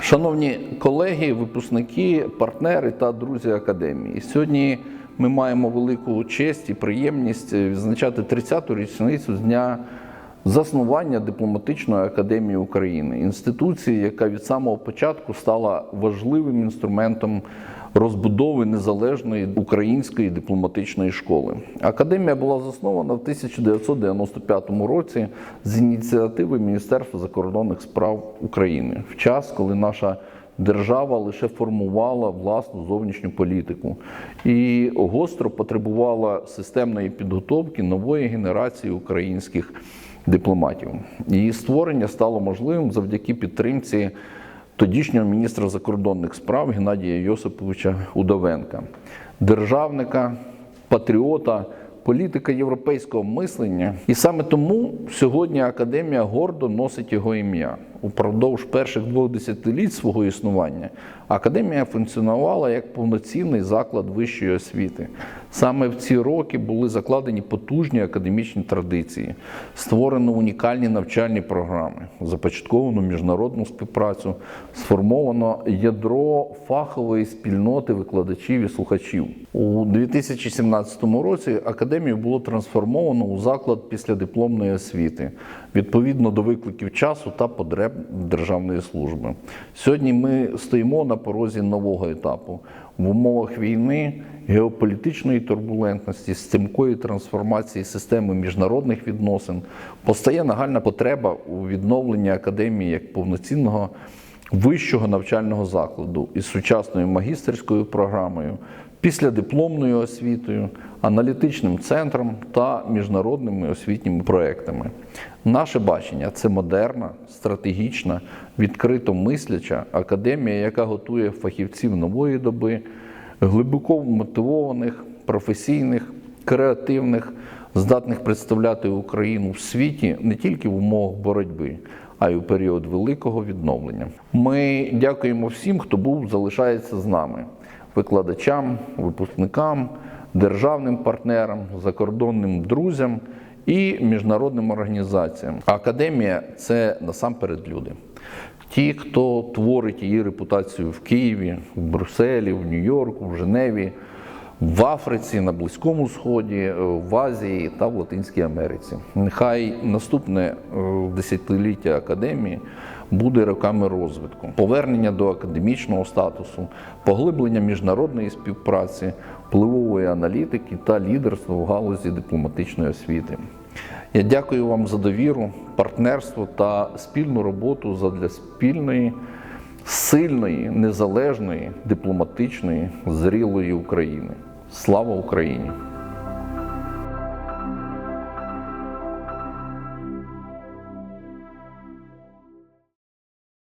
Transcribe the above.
Шановні колеги, випускники, партнери та друзі академії. Сьогодні ми маємо велику честь і приємність відзначати 30-ту річницю з дня заснування дипломатичної академії України, інституції, яка від самого початку стала важливим інструментом розбудови незалежної української дипломатичної школи. Академія була заснована в 1995 році з ініціативи Міністерства закордонних справ України в час, коли наша держава лише формувала власну зовнішню політику і гостро потребувала системної підготовки нової генерації українських дипломатів. Її створення стало можливим завдяки підтримці тодішнього міністра закордонних справ Геннадія Йосиповича Удовенка, державника, патріота, політика європейського мислення. І саме тому сьогодні академія гордо носить його ім'я. Упродовж перших двох десятиліть свого існування академія функціонувала як повноцінний заклад вищої освіти. Саме в ці роки були закладені потужні академічні традиції, створено унікальні навчальні програми, започатковано міжнародну співпрацю, сформовано ядро фахової спільноти викладачів і слухачів. У 2017 році академію було трансформовано у заклад післядипломної освіти відповідно до викликів часу та потреб державної служби. Сьогодні ми стоїмо на порозі нового етапу в умовах війни, геополітичної турбулентності, стимкої трансформації системи міжнародних відносин. Постає нагальна потреба у відновленні академії як повноцінного вищого навчального закладу із сучасною магістерською програмою, післядипломною освітою, аналітичним центром та міжнародними освітніми проектами. Наше бачення це модерна, стратегічна, відкрито мисляча академія, яка готує фахівців нової доби, глибоко мотивованих, професійних, креативних, здатних представляти Україну в світі не тільки в умовах боротьби, а й у період великого відновлення. Ми дякуємо всім, хто був, залишається з нами викладачам, випускникам, державним партнерам, закордонним друзям і міжнародним організаціям. Академія це насамперед люди. Ті, хто творить її репутацію в Києві, в Брюсселі, в Нью-Йорку, в Женеві, в Африці, на Близькому Сході, в Азії та в Латинській Америці. Нехай наступне е, десятиліття академії буде роками розвитку, повернення до академічного статусу, поглиблення міжнародної співпраці, впливової аналітики та лідерства в галузі дипломатичної освіти. Я дякую вам за довіру, партнерство та спільну роботу задля спільної, сильної, незалежної, дипломатичної, зрілої України. Слава Україні!